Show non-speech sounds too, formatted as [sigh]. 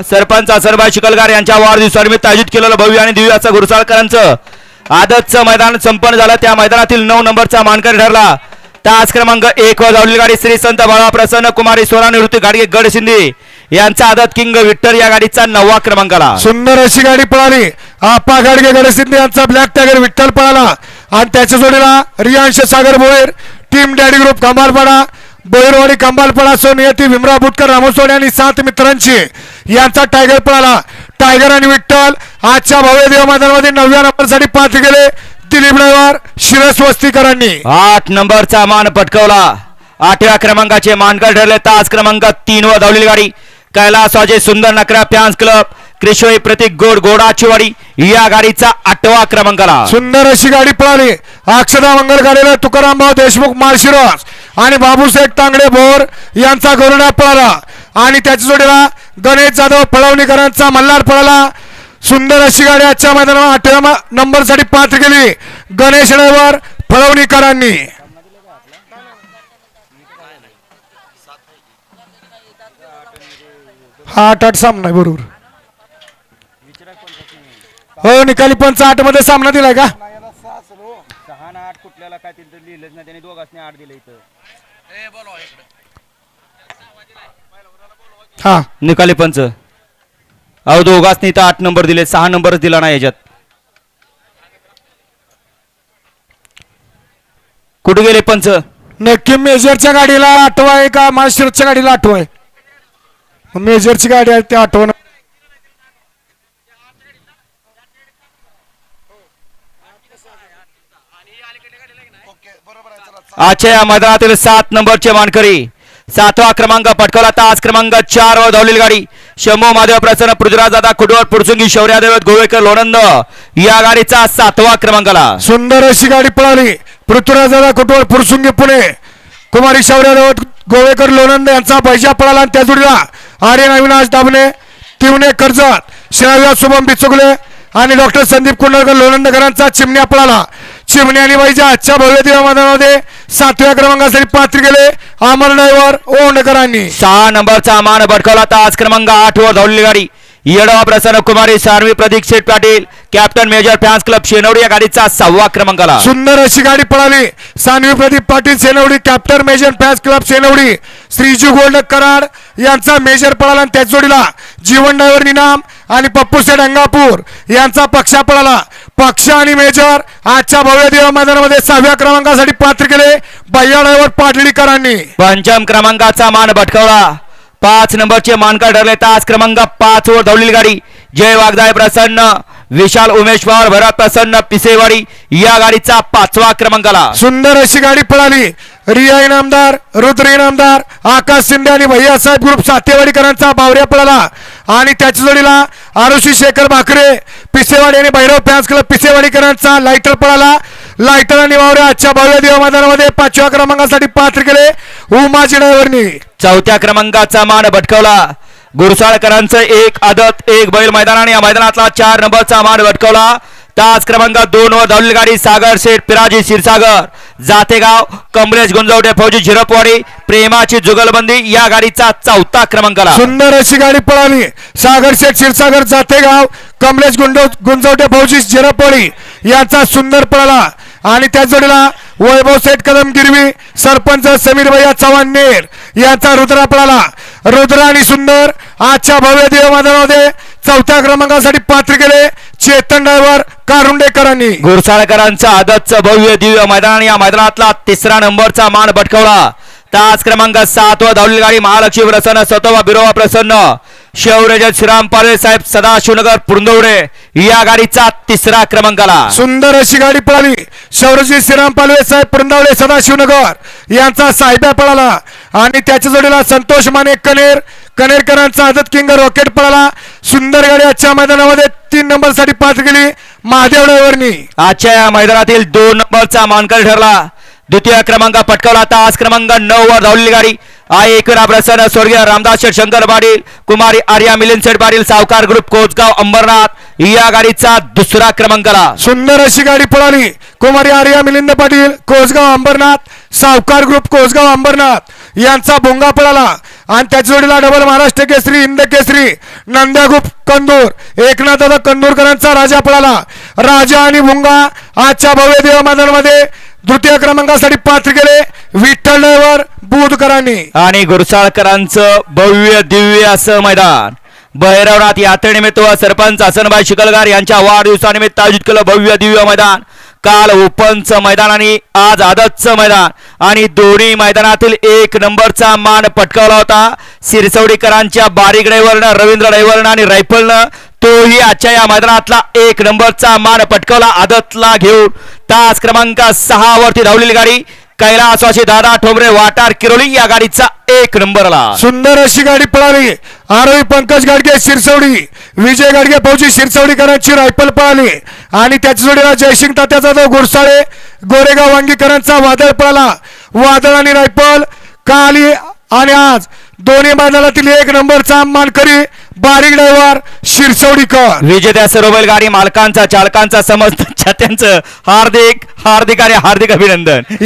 सरपंच असरबाई शिकलगार यांच्या वाढदिवसानिमित्त आयोजित केलेलं भव्य आणि दिव्य असं घुरसाळकरांचं आदतचं मैदान संपन्न झालं. त्या मैदानातील नऊ नंबरचा मानकरी ठरला. तास क्रमांक एक वर धावलेली गाडी श्री संत बाळा प्रसन्न कुमारी सोना निवृत्ती गाडगे गडशिंदे यांचा आदत किंग विठ्ठल या गाडीचा नववा क्रमांक आला सुंदर अशी गाडी पळाली. आपा गाडगे गडशिंदे यांचा ब्लॅक टायगर विठ्ठल पळाला. आणि त्याच्या जोडीला Riyansh Sagar Bhoir team daddy group Kambalpada Boirwadi Kambalpada सोनियती Bhimrao Butkar रामोसोडे आणि सात मित्रांची. यांचा टायगर पळाला. टायगर आणि विठ्ठल आजच्या भव्य देव मैदानामध्ये नवव्या नंबरसाठी पात्र गेले. दिलीप ड्रायव्हर शिरस वस्तीकरांनी. आठ नंबरचा मान पटकवला. आठव्या क्रमांकाचे मानकर ठरले. तास क्रमांक तीन वर धावलेली गाडी. कैलास अजय सुंदर नकरा फॅन्स क्लब. कृष्णई प्रतीक गोड गोडाचीवाडी या गाडीचा आठवा क्रमांक आला सुंदर अशी गाडी पळाली. अक्षदा मंगल गाडीला तुकाराम भाऊ देशमुख माळशिरस. आणि बाबूसाहेब तांगडे भोर यांचा गरुडा पळाला. आणि त्याच्या जोडीला गणेश जाधव फळवणीकरांचा मल्हार पळाला. सुंदर अशी गाडी आजच्या मैदानावर आठव्या नंबरसाठी पात्र केली. गणेश ड्रायव्हर फळवणीकरांनी हा आठ आठ सामना बरोबर. हो निकाली पंच आठमध्ये सामना दिलाय का? सहा ना आठ कुठल्याला काय तिथं लिहिलंच नाही. त्याने दोघांनी आठ दिलं इथं. हा निकाली पंच. अहो दोघांनी तर आठ नंबर दिले. सहा नंबरच दिला नाही याच्यात. कुठे गेले पंच? नक्की मेजरच्या गाडीला आठवा आहे का? मास्टरच्या गाडीला आठवा आहे. मेजरची गाडी आहे ते आठवण आजच्या या मैदानातील सात नंबरचे मानकरी सातवा क्रमांक पटकवला तास क्रमांक चार वर धावलेली गाडी. शंभू महादेव प्रसन्न पृथ्वीराज दादा कुडवर पुरसुंगी शौर्यादेव गोवेकर लोणंद. या गाडीचा सातवा क्रमांकाला. सुंदर अशी गाडी पळाली. पृथ्वीराज दादा कुटवर फुरसुंगी पुणे. कुमारी शौर्यादेव गोवेकर लोणंद यांचा पैजा पळाला आणि त्या जोडीला आर्यन अविनाश दाबणे तिवणे कर्जत श्राव्या शुभम बिचुगले आणि डॉक्टर संदीप कुंडलकर लोणंदकरांचा चिमण्या पळाला. चिमण्या आणि बैजा आजच्या भव्य दिवा मैदानामध्ये सातव्या क्रमांकासाठी पात्र गेले अमर ड्रायव्हर ओंडकरांनी. सहा नंबरचा मान भटकवला तास क्रमांक आठ वर धावलेली गाडी. येडवा Prasanna Kumari Sanvi Pradeep Sheth Patil captain major fans club Shenwadi या गाडीचा सहावा क्रमांक आला सुंदर अशी गाडी पळाली. Sanvi Pradeep Patil Senwadi captain major fans club Senwadi Shriju gold Karad यांचा मेजर पळाला आणि त्याच जोडीला जीवन ड्रायव्हर निनाम आणि पप्पू अंगापूर यांचा पक्षा पळाला पक्ष आणि मेजर आजच्या भव्य दिवा मैदानामध्ये सहाव्या क्रमांकासाठी पात्र केले ड्रायव्हर पाटलीकरांनी. पंचम क्रमांकाचा मान भटकवला. पाच नंबरचे मानकर ठरले. तास क्रमांक पाच वर धावलेली गाडी. जय वागदाय प्रसन्न. विशाल उमेश पवार भरत प्रसन्न पिसेवाडी या गाडीचा पाचवा क्रमांक आला सुंदर अशी गाडी पळाली. रिया इनामदार रुद्र इनामदार आकाश शिंदे आणि भैयासाहेब ग्रुप सातेवाडीकरांचा बावऱ्या पळाला. आणि त्याच्या जोडीला आरुषी शेखर भाकरे पिसेवाडी आणि भैरव फॅन्स क्लब पिसेवाडीकरांचा लायटर पळाला. लायटर आणि वावरे आजच्या भव्य दिवा मैदानामध्ये पाचव्या क्रमांकासाठी पात्र केले उमाची ड्रायव्हरनी चौथ्या क्रमांकाचा मान भटकवला. गुरसाळकरांचं एक आदत एक बैल मैदान आणि या मैदानातला चार नंबरचा मान भटकवला. तास क्रमांक दोन वर धावलेली गाडी सागर शेठ पिराजी क्षीरसागर. जातेगाव कमलेश गुंजवडे फौजी झिरपवाडी प्रेमाची जुगलबंदी या गाडीचा चौथा क्रमांक आला. सुंदर अशी गाडी पळाली. सागर शेठ क्षीरसागर जातेगाव कमलेश गुंडव गुंजवटे फौजी झिरपवाडी याचा सुंदर पळाला. आणि त्या जोडीला वैभव सेठ कदम गिरवी सरपंच समीर भैया चव्हाण नेर यांचा रुद्रा पळाला. रुद्र आणि सुंदर आजच्या भव्य देव चौथ्या क्रमांकासाठी पात्र केले. चेतन ड्रायव्हर कारुंडेकरांनी. गुरसाळकरांचं आदतचं भव्य दिव्य मैदान या मैदानातला तिसरा नंबरचा मान भटकवला. तास क्रमांक सात वर धावलेली गाडी महालक्ष्मी प्रसन्न सतोबा बिरोबा प्रसन्न. शौर्यजन श्रीराम पारे साहेब सदाशिवनगर पुरंदवडे या गाडीचा तिसरा क्रमांक आला सुंदर अशी गाडी पळाली. शौरजी श्रीराम पालवे साहेब पृंदावळे सदाशिवनगर. यांचा साहेब्या पळाला. आणि त्याच्या जोडीला संतोष माने कनेर कनेरकरांचा आदत किंग रॉकेट पळाला. सुंदर गाडी आजच्या मैदानामध्ये तीन नंबरसाठी पाच गेली. महादेव ड्रायव्हरनी आजच्या या मैदानातील दोन नंबरचा मानकर ठरला. द्वितीय क्रमांक पटकावला तास क्रमांक नऊ वर धावलेली गाडी. आई एकरा प्रसन्न स्वर्गीय रामदास शेठ शंकर पाटील कुमारी आर्या मिलिंद शेठ पाटील सावकार ग्रुप कोचगाव अंबरनाथ. या गाडीचा दुसरा क्रमांक आला सुंदर अशी गाडी पळाली. कुमारी आर्या मिलिंद पाटील कोसगाव अंबरनाथ. सावकार ग्रुप कोसगाव अंबरनाथ. यांचा भोंगा पळाला. आणि त्याच जोडीला डबल महाराष्ट्र केसरी हिंद केसरी नंद्यागुप कंदूर. एकनाथदा कंदूरकरांचा राजा पळाला. राजा आणि भुंगा आजच्या भव्य देव तृतीय द्वितीय क्रमांकासाठी पात्र केले विठ्ठल ड्रायव्हर बुधकरांनी. आणि गुरसाळकरांचं भव्य दिव्य असं मैदान. भैरवनाथ यात्रेनिमित्त व सरपंच हसनभाई शिकलगार यांच्या वाढदिवसानिमित्त आयोजित केलं भव्य दिव्य मैदान. काल ओपनचं मैदान आणि आज आदतचं मैदान. आणि दोन्ही मैदानातील एक नंबरचा मान पटकावला होता. सिरसवडीकरांच्या बारीक डायव्हरनं रवींद्र डायव्हरनं आणि रायफलनं तोही आजच्या या मैदानातला एक नंबरचा मान पटकावला आदतला घेऊन. तास क्रमांक सहा वरती धावलेली गाडी. कैलासवाशी दादा ठोंबरे वाटार किरोली या गाडीचा एक नंबरला. सुंदर अशी गाडी पळाली. आरोही पंकज गाडगे सिरसवडी. विजय गाडगे फौजी शिरसवडीकरांची रायफल पळाली आणि त्याच्या जोडीला जयसिंग तात्याचा तो गुरसाळे गोरेगाव वांगीकरांचा वादळ पळाला वादळ आणि रायफल काली आणि आज. दोन्ही मैदानातील एक नंबरचा मानकरी बारीक ड्रायव्हर शिरसवडीकर विजेत्या सर्व बैलगाडी मालकांचा चालकांचा समज [laughs] त्यांचं हार्दिक हार्दिक आणि हार्दिक अभिनंदन.